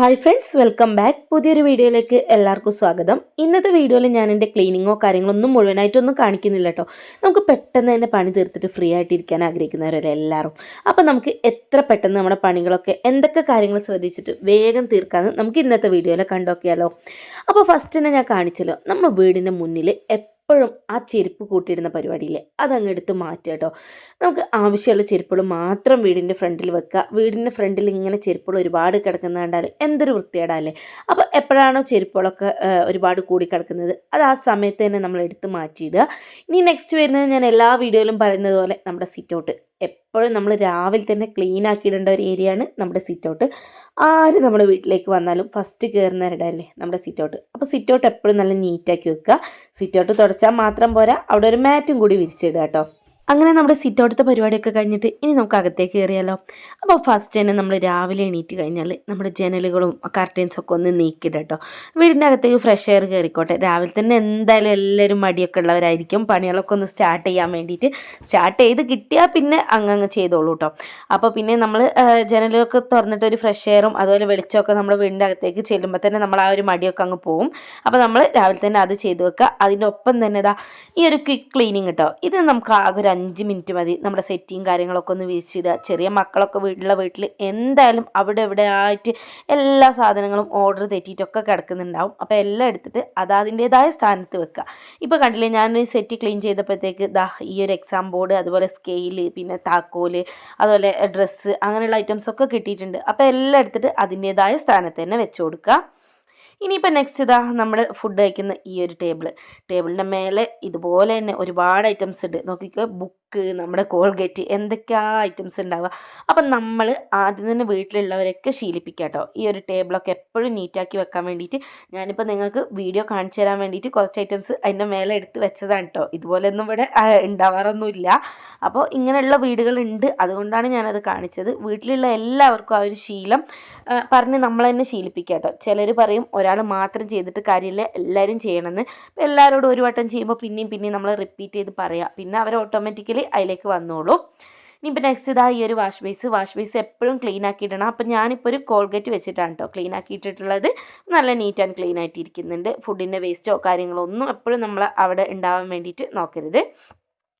Hi friends welcome back പുതിയൊരു വീഡിയോയിലേക്ക് എല്ലാവർക്കും സ്വാഗതം. ഇന്നത്തെ വീഡിയോയിൽ ഞാൻ എന്റെ ക്ലീനിങ്ങോ കാര്യങ്ങളൊന്നും മുഴുവനായിട്ടൊന്നും കാണിക്കുന്നില്ല കേട്ടോ. നമുക്ക് പെട്ടെന്ന് തന്നെ പണി തീർത്തിട്ട് ഫ്രീ ആയിട്ടിരിക്കാൻ ആഗ്രഹിക്കുന്നവരെല്ലാവരും അപ്പോൾ നമുക്ക് എത്ര പെട്ടെന്ന് നമ്മുടെ പണികളൊക്കെ എന്തൊക്കെ കാര്യങ്ങൾ ശ്രദ്ധിച്ചിട്ട് വേഗം തീർക്കാമെന്ന് നമുക്ക് ഇന്നത്തെ വീഡിയോയിൽ കണ്ടോക്കിയാലോ. അപ്പോൾ ഫസ്റ്റ് തന്നെ ഞാൻ കാണിച്ചല്ലോ നമ്മുടെ വീടിന്റെ മുന്നിൽ എപ്പോഴും ആ ചെരുപ്പ് കൂട്ടിയിടുന്ന പരിപാടിയില്ലേ അതങ്ങ് എടുത്ത് മാറ്റുക കേട്ടോ നമുക്ക് ആവശ്യമുള്ള ചെരുപ്പുകൾ മാത്രം വീടിന്റെ ഫ്രണ്ടിൽ വെക്കുക വീടിന്റെ ഫ്രണ്ടിൽ ഇങ്ങനെ ചെരുപ്പുകൾ ഒരുപാട് കിടക്കുന്ന കണ്ടാൽ എന്തൊരു വൃത്തിയേടാല്ലേ അപ്പോൾ എപ്പോഴാണോ ചെരുപ്പുകളൊക്കെ ഒരുപാട് കൂടി കിടക്കുന്നത് അത് ആ സമയത്ത് തന്നെ നമ്മൾ എടുത്ത് മാറ്റിയിടുക. ഇനി നെക്സ്റ്റ് വരുന്നത് ഞാൻ എല്ലാ വീഡിയോയിലും പറയുന്നത് പോലെ നമ്മുടെ സിറ്റ് ഔട്ട് എപ്പോഴും നമ്മൾ രാവിലെ തന്നെ ക്ലീൻ ആക്കിയിടേണ്ട ഒരു ഏരിയയാണ് നമ്മുടെ സിറ്റ് ഔട്ട് ആര് നമ്മുടെ വീട്ടിലേക്ക് വന്നാലും ഫസ്റ്റ് കയറുന്നവരുടെ നമ്മുടെ സിറ്റ് ഔട്ട് അപ്പോൾ സിറ്റ് ഔട്ട് എപ്പോഴും നല്ല നീറ്റാക്കി വെക്കുക. സിറ്റ് ഔട്ട് തുടച്ചാൽ മാത്രം പോരാ. അവിടെ ഒരു മാറ്റും കൂടി വിരിച്ചിടുക കേട്ടോ. അങ്ങനെ നമ്മുടെ സിറ്റ് ഔട്ടത്തെ പരിപാടിയൊക്കെ കഴിഞ്ഞിട്ട് ഇനി നമുക്ക് അകത്തേക്ക് കയറിയാലോ. അപ്പോൾ ഫസ്റ്റ് തന്നെ നമ്മൾ രാവിലെ എണീറ്റ് കഴിഞ്ഞാൽ നമ്മുടെ ജനലുകളും കർട്ടൻസൊക്കെ ഒന്ന് നീക്കിയിട്ട് കേട്ടോ. വീടിന്റെ അകത്തേക്ക് ഫ്രഷ് എയർ കയറിക്കോട്ടെ രാവിലെ തന്നെ എന്തായാലും എല്ലാവരും മടിയൊക്കെ ഉള്ളവരായിരിക്കും. പണികളൊക്കെ ഒന്ന് സ്റ്റാർട്ട് ചെയ്യാൻ വേണ്ടിയിട്ട് സ്റ്റാർട്ട് ചെയ്ത് കിട്ടിയാൽ പിന്നെ അങ്ങങ്ങ് ചെയ്തോളൂ കേട്ടോ അപ്പോൾ പിന്നെ നമ്മൾ ജനലൊക്കെ തുറന്നിട്ട് ഒരു ഫ്രഷ് എയറും അതുപോലെ വെളിച്ചമൊക്കെ നമ്മുടെ വീടിന്റെ അകത്തേക്ക് ചെല്ലുമ്പോൾ തന്നെ നമ്മൾ ആ ഒരു മടിയൊക്കെ അങ്ങ് പോകും അപ്പോൾ നമ്മൾ രാവിലെ തന്നെ അത് ചെയ്ത് വെക്കുക. അതിന്റെ ഒപ്പം തന്നെ ഇതാ ഈ ഒരു ക്വിക്ക് ക്ലീനിങ് കേട്ടോ ഇത് നമുക്ക് ആകെ ഒരു അഞ്ച് മിനിറ്റ് മതി. നമ്മുടെ സെറ്റിങ് കാര്യങ്ങളൊക്കെ ഒന്ന് വിരിച്ചിടുക. ചെറിയ മക്കളൊക്കെ വീട്ടിലുള്ള വീട്ടിൽ എന്തായാലും അവിടെ ഇവിടെ ആയിട്ട് എല്ലാ സാധനങ്ങളും ഓർഡർ തെറ്റിയിട്ടൊക്കെ കിടക്കുന്നുണ്ടാവും. അപ്പോൾ എല്ലാം എടുത്തിട്ട് അത് അതിന്റേതായ സ്ഥാനത്ത് വെക്കുക. ഇപ്പോൾ കണ്ടില്ലേ ഞാൻ ഈ സെറ്റ് ക്ലീൻ ചെയ്തപ്പോഴത്തേക്ക് ദാ ഈ ഒരു എക്സാം ബോർഡ് അതുപോലെ സ്കെയിൽ പിന്നെ താക്കോൽ അതുപോലെ ഡ്രസ്സ് അങ്ങനെയുള്ള ഐറ്റംസ് ഒക്കെ കിട്ടിയിട്ടുണ്ട്. അപ്പോൾ എല്ലാം എടുത്തിട്ട് അതിന്റേതായ സ്ഥാനത്ത് തന്നെ വെച്ച് കൊടുക്കുക. ഇനിയിപ്പോൾ നെക്സ്റ്റ് ഇതാ നമ്മൾ ഫുഡ് കഴിക്കുന്ന ഈ ഒരു ടേബിൾ ടേബിളിന്റെ മേലെ ഇതുപോലെ തന്നെ ഒരുപാട് ഐറ്റംസ് ഉണ്ട്. നോക്കിക്കോ ബുക്ക് നമ്മുടെ കോൾഗേറ്റ് എന്തൊക്കെയാ ഐറ്റംസ് ഉണ്ടാവുക. അപ്പം നമ്മൾ ആദ്യം തന്നെ വീട്ടിലുള്ളവരൊക്കെ ശീലിപ്പിക്കുക കേട്ടോ ഈ ഒരു ടേബിളൊക്കെ എപ്പോഴും നീറ്റാക്കി വെക്കാൻ വേണ്ടിയിട്ട് ഞാനിപ്പോൾ നിങ്ങൾക്ക് വീഡിയോ കാണിച്ചു തരാൻ വേണ്ടിയിട്ട് കുറച്ച് ഐറ്റംസ് അതിന്റെ മേലെ എടുത്ത് വെച്ചതാണ് കേട്ടോ ഇതുപോലെയൊന്നും ഇവിടെ ഉണ്ടാവാറൊന്നുമില്ല. അപ്പോൾ ഇങ്ങനെയുള്ള വീടുകളുണ്ട് അതുകൊണ്ടാണ് ഞാനത് കാണിച്ചത്. വീട്ടിലുള്ള എല്ലാവർക്കും ആ ഒരു ശീലം പറഞ്ഞ് നമ്മൾ തന്നെ ശീലിപ്പിക്കുക കേട്ടോ ചിലർ പറയും ഒരാൾ മാത്രം ചെയ്തിട്ട് കാര്യമില്ല എല്ലാവരും ചെയ്യണമെന്ന്. എല്ലാവരോടും ഒരു വട്ടം ചെയ്യുമ്പോൾ പിന്നെയും പിന്നെയും നമ്മൾ റിപ്പീറ്റ് ചെയ്ത് പറയുക പിന്നെ അവർ ഓട്ടോമാറ്റിക്കലി അതിലേക്ക് വന്നോളൂ. ഇനിയിപ്പോൾ നെക്സ്റ്റ് ഇതാ ഈ ഒരു വാഷ് ബേസ് വാഷ് ബേസ് എപ്പോഴും ക്ലീൻ ആക്കി ഇടണം അപ്പം ഞാനിപ്പോൾ ഒരു കോൾഗേറ്റ് വെച്ചിട്ടാണ് കേട്ടോ ക്ലീൻ ആക്കിയിട്ടിട്ടുള്ളത്. നല്ല നീറ്റ് ആൻഡ് ക്ലീൻ ആയിട്ടിരിക്കുന്നുണ്ട്. ഫുഡിന്റെ വേസ്റ്റോ കാര്യങ്ങളോ ഒന്നും എപ്പോഴും നമ്മൾ അവിടെ ഉണ്ടാവാൻ വേണ്ടിയിട്ട് നോക്കരുത്.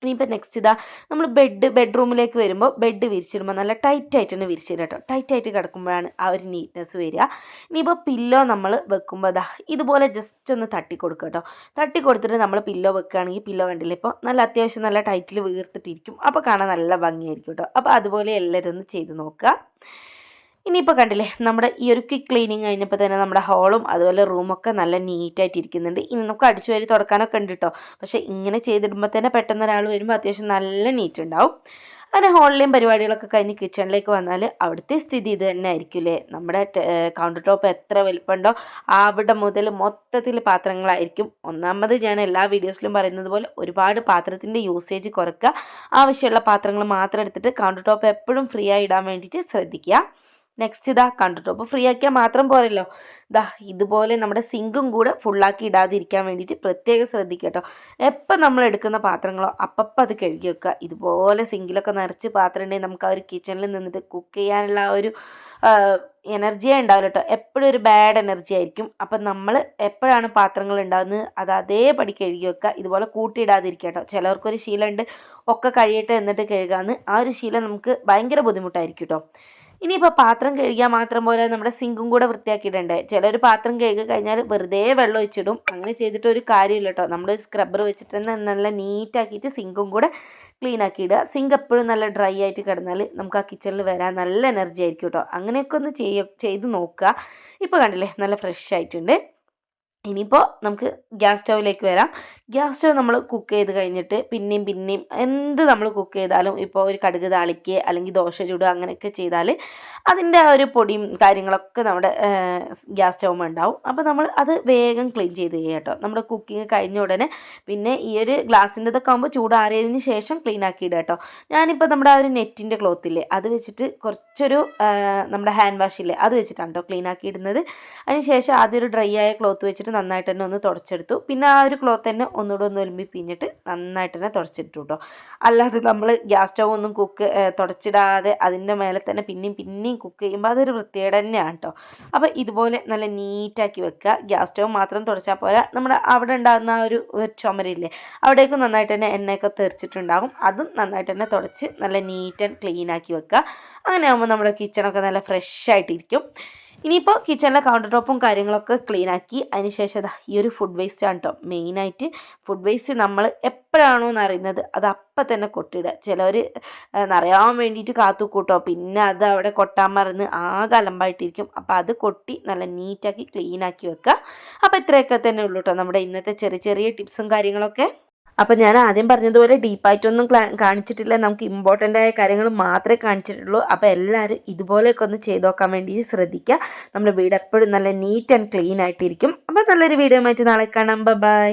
ഇനിയിപ്പോൾ നെക്സ്റ്റ് ഇതാ നമ്മൾ ബെഡ് ബെഡ്റൂമിലേക്ക് വരുമ്പോൾ ബെഡ് വിരിച്ചിടുമ്പോൾ നല്ല ടൈറ്റ് ആയിട്ട് തന്നെ വിരിച്ചിടുക കേട്ടോ ടൈറ്റ് ആയിട്ട് കിടക്കുമ്പോഴാണ് ആ ഒരു നീറ്റ്നെസ് വരിക. ഇനിയിപ്പോൾ പില്ലോ നമ്മൾ വെക്കുമ്പോൾ അതാ ഇതുപോലെ ജസ്റ്റ് ഒന്ന് തട്ടി കൊടുക്കുക കേട്ടോ തട്ടി കൊടുത്തിട്ട് നമ്മൾ പില്ലോ വെക്കുകയാണെങ്കിൽ പില്ലോ കണ്ടില്ല ഇപ്പോൾ നല്ല അത്യാവശ്യം നല്ല ടൈറ്റിൽ വീർത്തിട്ടിരിക്കും. അപ്പോൾ കാണാൻ നല്ല ഭംഗിയായിരിക്കും കേട്ടോ അപ്പോൾ അതുപോലെ എല്ലാവരും ഒന്ന് ചെയ്ത് നോക്കുക. ഇനിയിപ്പോൾ കണ്ടില്ലേ നമ്മുടെ ഈ ഒരു ക്വിക്ക് ക്ലീനിങ് കഴിഞ്ഞപ്പോൾ തന്നെ നമ്മുടെ ഹോളും അതുപോലെ റൂമൊക്കെ നല്ല നീറ്റായിട്ട് ഇരിക്കുന്നുണ്ട് ഇനി നമുക്ക് അടിച്ചു വരി തുടക്കാനൊക്കെ ഉണ്ട് കേട്ടോ പക്ഷേ ഇങ്ങനെ ചെയ്തിടുമ്പോൾ തന്നെ പെട്ടെന്ന് ഒരാൾ വരുമ്പോൾ അത്യാവശ്യം നല്ല നീറ്റ് ഉണ്ടാവും. അങ്ങനെ ഹോളിലെയും പരിപാടികളൊക്കെ കഴിഞ്ഞ് കിച്ചണിലേക്ക് വന്നാൽ അവിടുത്തെ സ്ഥിതി ഇത് തന്നെ ആയിരിക്കില്ലേ? നമ്മുടെ കൗണ്ടർ ടോപ്പ് എത്ര വലുപ്പമുണ്ടോ അവിടെ മുതൽ മൊത്തത്തിൽ പാത്രങ്ങളായിരിക്കും. ഒന്നാമത് ഞാൻ എല്ലാ വീഡിയോസിലും പറയുന്നത് പോലെ ഒരുപാട് പാത്രത്തിന്റെ യൂസേജ് കുറയ്ക്കുക. ആവശ്യമുള്ള പാത്രങ്ങൾ മാത്രം എടുത്തിട്ട് കൗണ്ടർ ടോപ്പ് എപ്പോഴും ഫ്രീ ആയി ഇടാൻ വേണ്ടിയിട്ട് ശ്രദ്ധിക്കുക. നെക്സ്റ്റ് ഇതാ കണ്ടിട്ടു. അപ്പോൾ ഫ്രീ ആക്കിയാൽ മാത്രം പോരല്ലോ. ദാ ഇതുപോലെ നമ്മുടെ സിങ്കും കൂടെ ഫുള്ളാക്കി ഇടാതിരിക്കാൻ വേണ്ടിയിട്ട് പ്രത്യേകം ശ്രദ്ധിക്കുക കേട്ടോ നമ്മൾ എടുക്കുന്ന പാത്രങ്ങളോ അപ്പപ്പം അത് കഴുകി വെക്കുക. ഇതുപോലെ സിങ്കിലൊക്കെ നിറച്ച് പാത്രം ഉണ്ടെങ്കിൽ നമുക്ക് ആ ഒരു കിച്ചണിൽ നിന്നിട്ട് കുക്ക് ചെയ്യാനുള്ള ആ ഒരു എനർജിയേ ഉണ്ടാവില്ല കേട്ടോ എപ്പോഴും ഒരു ബാഡ് എനർജി ആയിരിക്കും. അപ്പം നമ്മൾ എപ്പോഴാണ് പാത്രങ്ങൾ ഉണ്ടാകുന്നത് അത് അതേപടി കഴുകി വെക്കുക. ഇതുപോലെ കൂട്ടിയിടാതിരിക്കുക കേട്ടോ ചിലവർക്കൊരു ശീലമുണ്ട്. ഒക്കെ കഴിയട്ടെ എന്നിട്ട് കഴുകാമെന്ന് ആ ഒരു ശീലം നമുക്ക് ഭയങ്കര ബുദ്ധിമുട്ടായിരിക്കും കേട്ടോ ഇനിയിപ്പോൾ പാത്രം കഴുകിയാൽ മാത്രം പോലെ നമ്മുടെ സിങ്കും കൂടെ വൃത്തിയാക്കിയിട്ടുണ്ട് ചിലർ പാത്രം കഴുകി കഴിഞ്ഞാൽ വെറുതെ വെള്ളം ഒഴിച്ചിടും. അങ്ങനെ ചെയ്തിട്ട് ഒരു കാര്യമില്ല കേട്ടോ നമ്മൾ സ്ക്രബ്ബർ വെച്ചിട്ട് നല്ല നീറ്റാക്കിയിട്ട് സിങ്കും കൂടെ ക്ലീൻ ആക്കി ഇടുക സിങ്ക് എപ്പോഴും നല്ല ഡ്രൈ ആയിട്ട് കിടന്നാൽ നമുക്ക് ആ കിച്ചണിൽ വരാൻ നല്ല എനർജി ആയിരിക്കും കേട്ടോ അങ്ങനെയൊക്കെ ഒന്ന് ചെയ്യ ചെയ്ത് നോക്കുക. ഇപ്പോൾ കണ്ടില്ലേ? നല്ല ഫ്രഷ് ആയിട്ടുണ്ട്. ഇനിയിപ്പോൾ നമുക്ക് ഗ്യാസ് സ്റ്റൗവിലേക്ക് വരാം. ഗ്യാസ് സ്റ്റൗ നമ്മൾ കുക്ക് ചെയ്ത് കഴിഞ്ഞിട്ട് പിന്നെയും പിന്നെയും എന്ത് നമ്മൾ കുക്ക് ചെയ്താലും ഇപ്പോൾ ഒരു കടുക് താളിക്കുക അല്ലെങ്കിൽ ദോശ ചൂട് അങ്ങനെയൊക്കെ ചെയ്താൽ അതിന്റെ ആ ഒരു പൊടിയും കാര്യങ്ങളൊക്കെ നമ്മുടെ ഗ്യാസ് സ്റ്റൗമ്മ ഉണ്ടാവും. അപ്പോൾ നമ്മൾ അത് വേഗം ക്ലീൻ ചെയ്ത് കേട്ടോ. നമ്മുടെ കുക്കിംഗ് കഴിഞ്ഞ ഉടനെ പിന്നെ ഈ ഒരു ഗ്ലാസിന്റെ ഇതൊക്കെ ആകുമ്പോൾ ചൂടാറിയതിന് ശേഷം ക്ലീൻ ആക്കി ഇടുക കേട്ടോ. ഞാനിപ്പോൾ നമ്മുടെ ആ ഒരു നെറ്റിന്റെ ക്ലോത്തില്ലേ അത് വെച്ചിട്ട് കുറച്ചൊരു നമ്മുടെ ഹാൻഡ് വാഷ് ഇല്ലേ അത് വെച്ചിട്ടാണ് കേട്ടോ ക്ലീൻ ആക്കി ഇടുന്നത്. അതിന് ശേഷം ആദ്യം ഒരു ഡ്രൈ ആയ ക്ലോത്ത് വെച്ചിട്ട് വെച്ചിട്ട് നന്നായിട്ട് തന്നെ ഒന്ന് തുടച്ചെടുത്തു. പിന്നെ ആ ഒരു ക്ലോത്ത് തന്നെ ഒന്നുകൂടെ ഒന്ന് ഒലുമ്പി പിഞ്ഞിട്ട് നന്നായിട്ട് തന്നെ തുടച്ചിട്ടു കേട്ടോ അല്ലാതെ നമ്മൾ ഗ്യാസ് സ്റ്റവ് ഒന്നും കുക്ക് തുടച്ചിടാതെ അതിന്റെ മേലെ തന്നെ പിന്നെയും പിന്നെയും കുക്ക് ചെയ്യുമ്പോൾ അതൊരു വൃത്തികേട് തന്നെയാണ് കേട്ടോ അപ്പോൾ ഇതുപോലെ നല്ല നീറ്റാക്കി വെക്കുക. ഗ്യാസ് സ്റ്റവ് മാത്രം തുടച്ചാൽ പോരാ. നമ്മുടെ അവിടെ ഉണ്ടാകുന്ന ആ ഒരു ചുമരില്ലേ അവിടേക്ക് നന്നായിട്ട് തന്നെ എണ്ണയൊക്കെ തെറിച്ചിട്ടുണ്ടാകും. അതും നന്നായിട്ട് തന്നെ തുടച്ച് നല്ല നീറ്റ് ആൻഡ് ക്ലീൻ ആക്കി വെക്കുക. അങ്ങനെ ആകുമ്പോൾ നമ്മുടെ കിച്ചണൊക്കെ നല്ല ഫ്രഷ് ആയിട്ടിരിക്കും. ഇനിയിപ്പോൾ കിച്ചണിലെ കൗണ്ടർ ടോപ്പും കാര്യങ്ങളൊക്കെ ക്ലീൻ ആക്കി. അതിനുശേഷം അതാ ഈ ഒരു ഫുഡ് വേസ്റ്റ് ആണ് കേട്ടോ മെയിനായിട്ട് ഫുഡ് വേസ്റ്റ് നമ്മൾ എപ്പോഴാണോ എന്ന് അറിയുന്നത് അത് അപ്പം തന്നെ കൊട്ടിടുക ചിലവർ നിറയാൻ വേണ്ടിയിട്ട് കാത്തു കൂട്ടോ പിന്നെ അത് അവിടെ കൊട്ടാൻ മറന്ന് ആകെ അലമ്പായിട്ടിരിക്കും. അപ്പോൾ അത് കൊട്ടി നല്ല നീറ്റാക്കി ക്ലീൻ ആക്കി വെക്കുക. അപ്പോൾ ഇത്രയൊക്കെ തന്നെ ഉള്ളൂ കേട്ടോ നമ്മുടെ ഇന്നത്തെ ചെറിയ ചെറിയ ടിപ്സും കാര്യങ്ങളൊക്കെ. അപ്പം ഞാൻ ആദ്യം പറഞ്ഞതുപോലെ ഡീപ്പായിട്ടൊന്നും കാണിച്ചിട്ടില്ല. നമുക്ക് ഇമ്പോർട്ടന്റ് ആയ കാര്യങ്ങൾ മാത്രമേ കാണിച്ചിട്ടുള്ളൂ. അപ്പോൾ എല്ലാവരും ഇതുപോലെയൊക്കെ ഒന്ന് ചെയ്ത് നോക്കാൻ വേണ്ടി ശ്രദ്ധിക്കുക. നമ്മുടെ വീട് എപ്പോഴും നല്ല നീറ്റ് ആൻഡ് ക്ലീൻ ആയിട്ടിരിക്കും. അപ്പോൾ നല്ലൊരു വീഡിയോ ആയിട്ട് നാളെ കാണാം. ബൈ